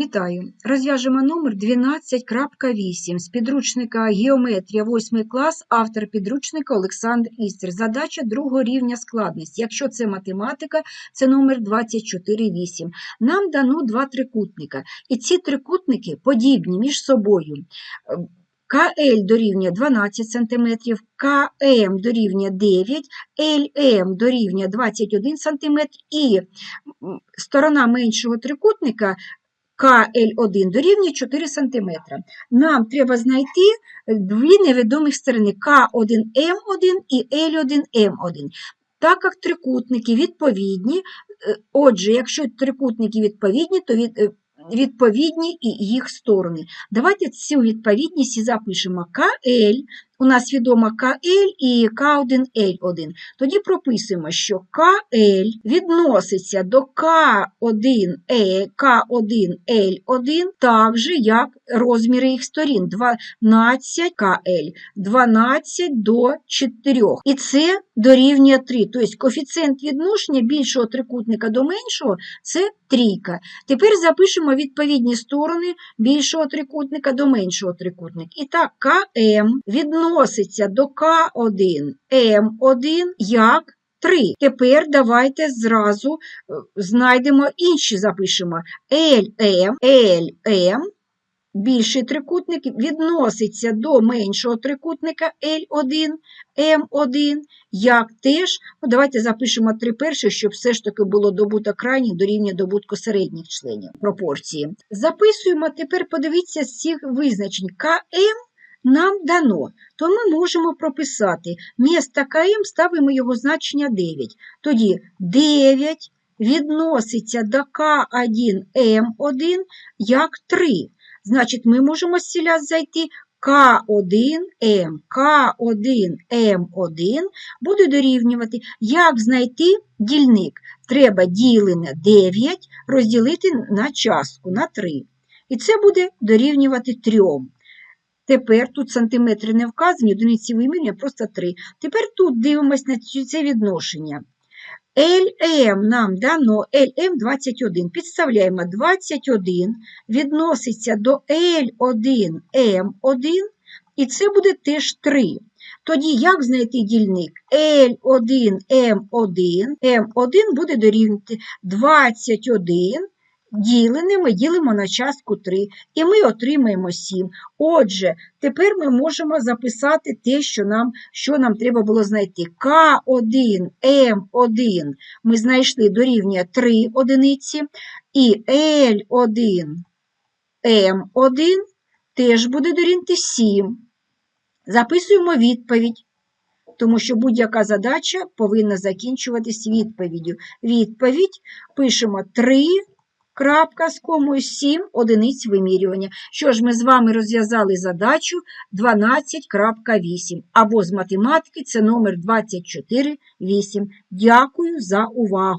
Вітаю! Розв'яжемо номер 12.8 з підручника Геометрія 8 клас, автор підручника Олександр Істер. Задача другого рівня складності. Якщо це математика, це номер 24.8. Нам дано два трикутника. І ці трикутники подібні між собою. КЛ дорівнює 12 см, КМ дорівнює 9, ЛМ дорівнює 21 см і сторона меншого трикутника КЛ1 дорівнює 4 см. Нам треба знайти дві невідомих сторони К1М1 і Л1М1. Так як трикутники відповідні, е, отже, якщо трикутники відповідні, то від, е, відповідні і їх сторони. Давайте цю відповідність і запишемо КЛ, у нас відомо КЛ і К1Л1. Тоді прописуємо, що КЛ відноситься до К1, е, К1Л1 так же, як розміри їх сторін 12 КЛ, 12 до 4. І це дорівнює 3. Тобто коефіцієнт відношення більшого трикутника до меншого це трійка. Тепер запишемо відповідні сторони більшого трикутника до меншого трикутника. І так, КМ відноситься до К1, М1 як 3. Тепер давайте зразу е, знайдемо інші, запишемо LM, LM, більший трикутник відноситься до меншого трикутника L1, M1, як теж, ну давайте запишемо три перші, щоб все ж таки було добуток крайніх дорівнює добутку середніх членів пропорції. Записуємо тепер, подивіться з цих визначень. КМ нам дано, то ми можемо прописати місто КМ, ставимо його значення 9. Тоді 9 відноситься до К1М1 як 3. Значить, ми можемо з ціля зайти К1М, К1М1 буде дорівнювати. Як знайти дільник? Треба ділене 9 розділити на частку, на 3. І це буде дорівнювати 3. Тепер тут сантиметри не вказані, одиниці вимірювання просто 3. Тепер тут дивимося на це відношення. LM нам дано LM 21. Підставляємо 21, відноситься до L1 M1, і це буде теж 3. Тоді як знайти дільник? L1 M1, M1 буде дорівнювати 21, ділене ми ділимо на частку 3, і ми отримаємо 7. Отже, тепер ми можемо записати те, що нам, що нам треба було знайти. К1, М1 ми знайшли дорівнює 3 одиниці, і L1, М1 теж буде дорівнювати 7. Записуємо відповідь, тому що будь-яка задача повинна закінчуватись відповіддю. Відповідь пишемо 3 крапка з комою 7 одиниць вимірювання. Що ж, ми з вами розв'язали задачу 12.8 або з математики це номер 24.8. Дякую за увагу.